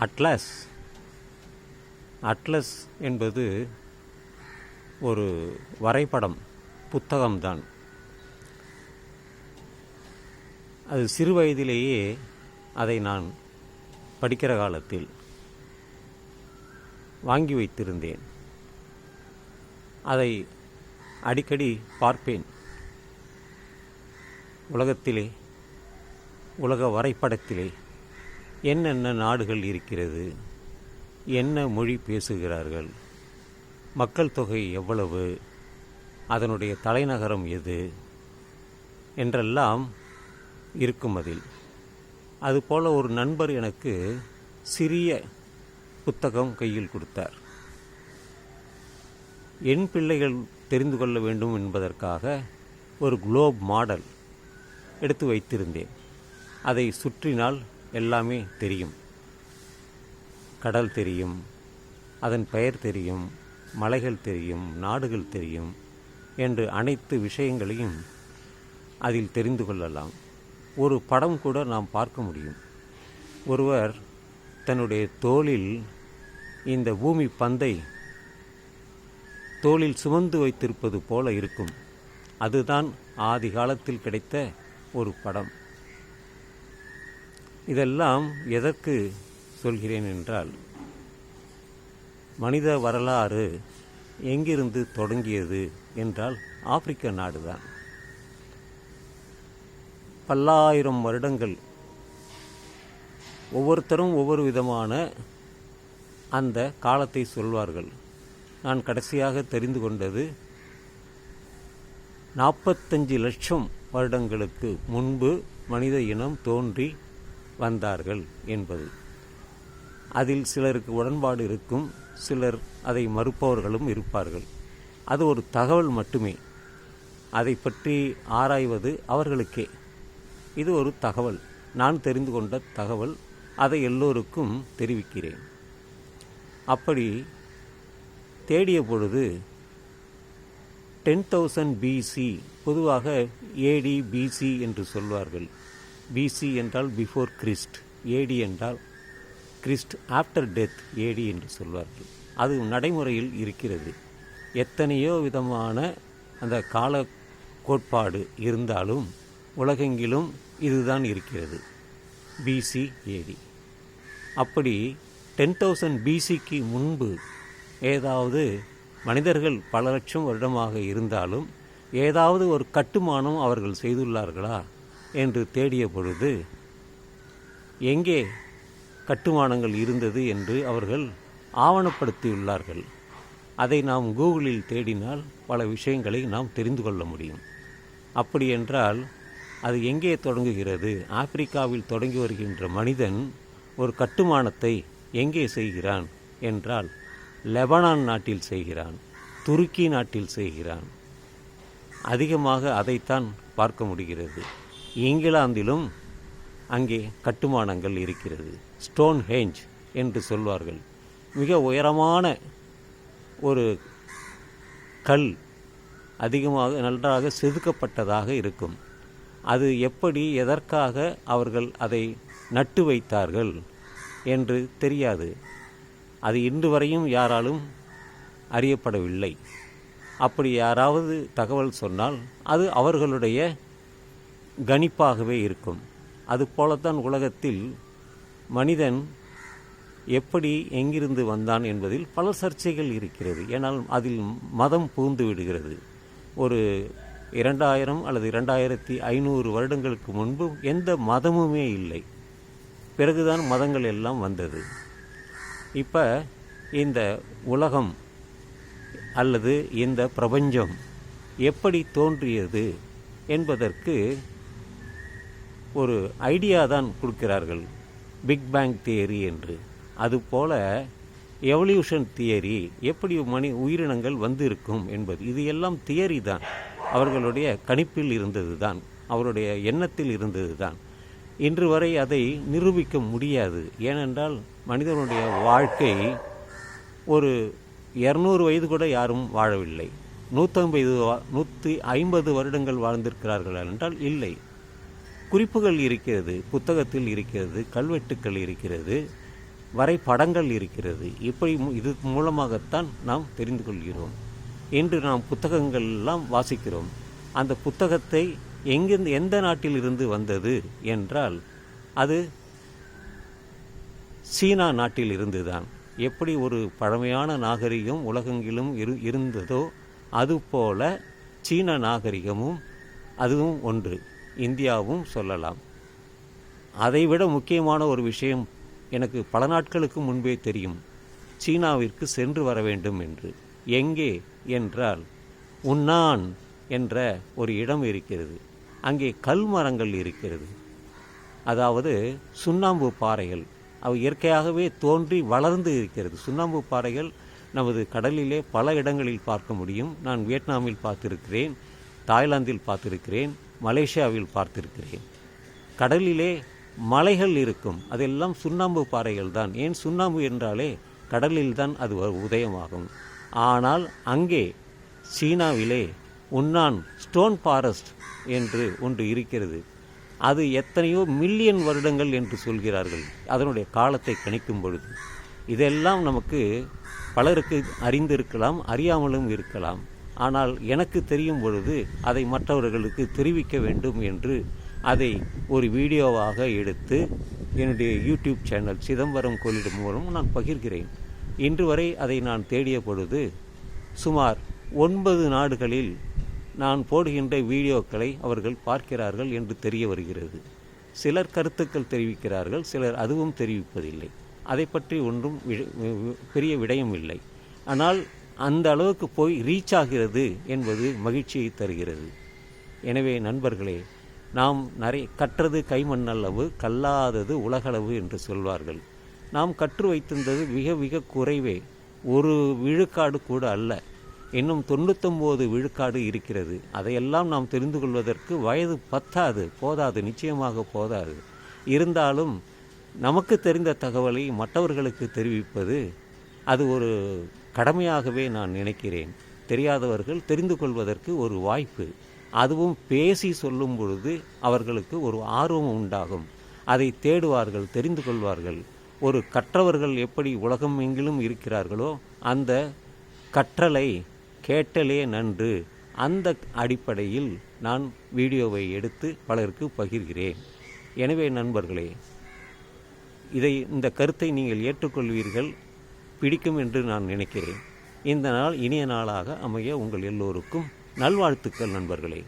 Atlas. Atlas என்பது ஒரு வரைபடம் புத்தகம்தான். அது சிறு வயதிலேயே அதை நான் படிக்கிற காலத்தில் வாங்கி வைத்திருந்தேன். அதை அடிக்கடி பார்ப்பேன். உலகத்திலே உலக வரைபடத்திலே என்னென்ன நாடுகள் இருக்கிறது? என்ன மொழி பேசுகிறார்கள்? மக்கள் தொகை எவ்வளவு? அதனுடைய தலைநகரம் எது? என்றெல்லாம் இருக்கும் அதில். அதுபோல ஒரு நண்பர் எனக்கு சிறிய புத்தகம் கையில் கொடுத்தார். என் பிள்ளைகள் தெரிந்து கொள்ள வேண்டும் என்பதற்காக ஒரு குளோப் மாடல் எடுத்து வைத்திருந்தேன். அதை சுற்றினால் எல்லாமே தெரியும். கடல் தெரியும் அதன் பெயர் தெரியும் மலைகள் தெரியும் நாடுகள் தெரியும் என்று அனைத்து விஷயங்களையும் அதில் தெரிந்து கொள்ளலாம். ஒரு படம் கூட நாம் பார்க்க முடியும். ஒருவர் தன்னுடைய தோளில் இந்த பூமி பந்தை தோளில் சுமந்து வைத்திருப்பது போல இருக்கும். அதுதான் ஆதி காலத்தில் கிடைத்த ஒரு படம். இதெல்லாம் எதற்கு சொல்கிறேன் என்றால் மனித வரலாறு எங்கிருந்து தொடங்கியது என்றால் ஆப்பிரிக்க நாடுதான். பல்லாயிரம் வருடங்கள் ஒவ்வொருத்தரும் ஒவ்வொரு விதமான அந்த காலத்தை சொல்வார்கள். நான் கடைசியாக தெரிந்து கொண்டது நாற்பத்தஞ்சு லட்சம் வருடங்களுக்கு முன்பு மனித இனம் தோன்றி வந்தார்கள் என்பது. அதில் சிலருக்கு உடன்பாடு இருக்கும் சிலர் அதை மறுப்பவர்களும் இருப்பார்கள். அது ஒரு தகவல் மட்டுமே. அதை பற்றி ஆராய்வது அவர்களுக்கே. இது ஒரு தகவல். நான் தெரிந்து கொண்ட தகவல் அதை எல்லோருக்கும் தெரிவிக்கிறேன். அப்படி தேடிய பொழுது டென் தௌசண்ட் பிசி பொதுவாக ஏடி பிசி என்று சொல்வார்கள். பிசி என்றால் பிஃபோர் கிறிஸ்ட் ஏடி என்றால் கிறிஸ்ட் ஆஃப்டர் டெத் ஏடி என்று சொல்வார்கள். அது நடைமுறையில் இருக்கிறது. எத்தனையோ விதமான அந்த கால கோட்பாடு இருந்தாலும் உலகெங்கிலும் இதுதான் இருக்கிறது. பிசி ஏடி அப்படி டென் தௌசண்ட் பிசிக்கு முன்பு ஏதாவது மனிதர்கள் பல லட்சம் வருடமாக இருந்தாலும் ஏதாவது ஒரு கட்டுமானம் அவர்கள் செய்துள்ளார்களா? என்று தேடிய பொழுது எங்கே கட்டுமானங்கள் இருந்தது? என்று அவர்கள் ஆவணப்படுத்தியுள்ளார்கள். அதை நாம் கூகுளில் தேடினால் பல விஷயங்களை நாம் தெரிந்து கொள்ள முடியும். அப்படி என்றால் அது எங்கே தொடங்குகிறது? ஆப்பிரிக்காவில் தொடங்கி வருகின்ற மனிதன் ஒரு கட்டுமானத்தை எங்கே செய்கிறான் என்றால் லெபனான் நாட்டில் செய்கிறான் துருக்கி நாட்டில் செய்கிறான். அதிகமாக அதைத்தான் பார்க்க முடிகிறது. இங்கிலாந்திலும் அங்கே கட்டுமானங்கள் இருக்கிறது. ஸ்டோன் ஹேஞ்ச் என்று சொல்வார்கள். மிக உயரமான ஒரு கல் அதிகமாக நன்றாக செதுக்கப்பட்டதாக இருக்கும். அது எப்படி எதற்காக அவர்கள் அதை நட்டு வைத்தார்கள் என்று தெரியாது. அது இன்று வரையும் யாராலும் அறியப்படவில்லை. அப்படி யாராவது தகவல் சொன்னால் அது அவர்களுடைய கணிப்பாகவே இருக்கும். அதுபோலத்தான் உலகத்தில் மனிதன் எப்படி எங்கிருந்து வந்தான் என்பதில் பல சர்ச்சைகள் இருக்கிறது. ஏனால் அதில் மதம் புகுந்து விடுகிறது. ஒரு இரண்டாயிரம் அல்லது இரண்டாயிரத்தி ஐநூறு வருடங்களுக்கு முன்பு எந்த மதமுமே இல்லை. பிறகுதான் மதங்கள் எல்லாம் வந்தது. இப்போ இந்த உலகம் அல்லது இந்த பிரபஞ்சம் எப்படி தோன்றியது என்பதற்கு ஒரு ஐடியா தான் கொடுக்கிறார்கள். பிக் பேங் தியரி என்று. அதுபோல எவல்யூஷன் தியரி எப்படி மனி உயிரினங்கள் வந்து இருக்கும் என்பது. இது எல்லாம் தியரி தான். அவர்களுடைய கணிப்பில் இருந்தது தான். அவருடைய எண்ணத்தில் இருந்தது தான். இன்று வரை அதை நிரூபிக்க முடியாது. ஏனென்றால் மனிதனுடைய வாழ்க்கை ஒரு இரநூறு வயது கூட யாரும் வாழவில்லை. நூற்றம்பது நூற்றி ஐம்பது வருடங்கள் வாழ்ந்திருக்கிறார்கள் என்றால் இல்லை. குறிப்புகள் இருக்கிறது புத்தகத்தில் இருக்கிறது கல்வெட்டுக்கள் இருக்கிறது வரைபடங்கள் இருக்கிறது. இப்படி இது மூலமாகத்தான் நாம் தெரிந்து கொள்கிறோம். இன்று நாம் புத்தகங்கள் எல்லாம் வாசிக்கிறோம். அந்த புத்தகத்தை எங்கிருந்து எந்த நாட்டிலிருந்து வந்தது என்றால் அது சீனா நாட்டில் இருந்து தான் எப்படி ஒரு பழமையான நாகரிகம் உலகெங்கிலும் இரு இருந்ததோ அதுபோல சீன நாகரிகமும் அதுவும் ஒன்று. இந்தியாவும் சொல்லலாம். அதைவிட முக்கியமான ஒரு விஷயம் எனக்கு பல நாட்களுக்கு முன்பே தெரியும். சீனாவிற்கு சென்று வர வேண்டும் என்று. எங்கே என்றால் உன்னான் என்ற ஒரு இடம் இருக்கிறது. அங்கே கல் மரங்கள் இருக்கிறது. அதாவது சுண்ணாம்பு பாறைகள். அவை இயற்கையாகவே தோன்றி வளர்ந்து இருக்கிறது. சுண்ணாம்பு பாறைகள் நமது கடலிலே பல இடங்களில் பார்க்க முடியும். நான் வியட்நாமில் பார்த்திருக்கிறேன் தாய்லாந்தில் பார்த்திருக்கிறேன். மலேசியாவில் பார்த்திருக்கிறேன். கடலிலே மலைகள் இருக்கும். அதெல்லாம் சுண்ணாம்பு பாறைகள் தான். ஏன் சுண்ணாம்பு என்றாலே கடலில் தான் அது உதயமாகும். ஆனால் அங்கே சீனாவிலே உன்னான் ஸ்டோன் ஃபாரஸ்ட் என்று ஒன்று இருக்கிறது. அது எத்தனையோ மில்லியன் வருடங்கள் என்று சொல்கிறார்கள். அதனுடைய காலத்தை கணிக்கும் பொழுது. இதெல்லாம் நமக்கு பலருக்கு அறிந்திருக்கலாம் அறியாமலும் இருக்கலாம். ஆனால் எனக்கு தெரியும் பொழுது அதை மற்றவர்களுக்கு தெரிவிக்க வேண்டும் என்று அதை ஒரு வீடியோவாக எடுத்து என்னுடைய யூடியூப் சேனல் சிதம்பரம் கோலிடம் மூலம் நான் பகிர்கிறேன். இன்று வரை அதை நான் தேடிய பொழுது சுமார் ஒன்பது நாடுகளில் நான் போடுகின்ற வீடியோக்களை அவர்கள் பார்க்கிறார்கள் என்று தெரிய வருகிறது. சிலர் கருத்துக்கள் தெரிவிக்கிறார்கள் சிலர் அதுவும் தெரிவிப்பதில்லை. அதை பற்றி ஒன்றும் பெரிய விடயம் இல்லை ஆனால் அந்த அளவுக்கு போய் ரீச் ஆகிறது என்பது மகிழ்ச்சியை தருகிறது. எனவே நண்பர்களே நாம் நிறைய கற்றது கைமண்ணளவு கல்லாதது உலகளவு என்று சொல்வார்கள். நாம் கற்று வைத்திருந்தது மிக மிக குறைவே. ஒரு விழுக்காடு கூட அல்ல. இன்னும் தொண்ணூத்தொம்போது விழுக்காடு இருக்கிறது. அதையெல்லாம் நாம் தெரிந்து கொள்வதற்கு வயது பத்தாது போதாது நிச்சயமாக போதாது. இருந்தாலும் நமக்கு தெரிந்த தகவலை மற்றவர்களுக்கு தெரிவிப்பது அது ஒரு கடமையாகவே நான் நினைக்கிறேன். தெரியாதவர்கள் தெரிந்து கொள்வதற்கு ஒரு வாய்ப்பு. அதுவும் பேசி சொல்லும் பொழுது அவர்களுக்கு ஒரு ஆர்வம் உண்டாகும். அதை தேடுவார்கள் தெரிந்து கொள்வார்கள். ஒரு கற்றவர்கள் எப்படி உலகம் எங்கிலும் இருக்கிறார்களோ அந்த கற்றலை கேட்டலே நன்று. அந்த அடிப்படையில் நான் வீடியோவை எடுத்து பலருக்கு பகிர்கிறேன். எனவே நண்பர்களே இதை இந்த கருத்தை நீங்கள் ஏற்றுக்கொள்வீர்கள். பிடிக்கும் என்று நான் நினைக்கிறேன். இந்த நாள் இனிய நாளாக அமைய உங்கள் எல்லோருக்கும் நல்வாழ்த்துக்கள் நண்பர்களே.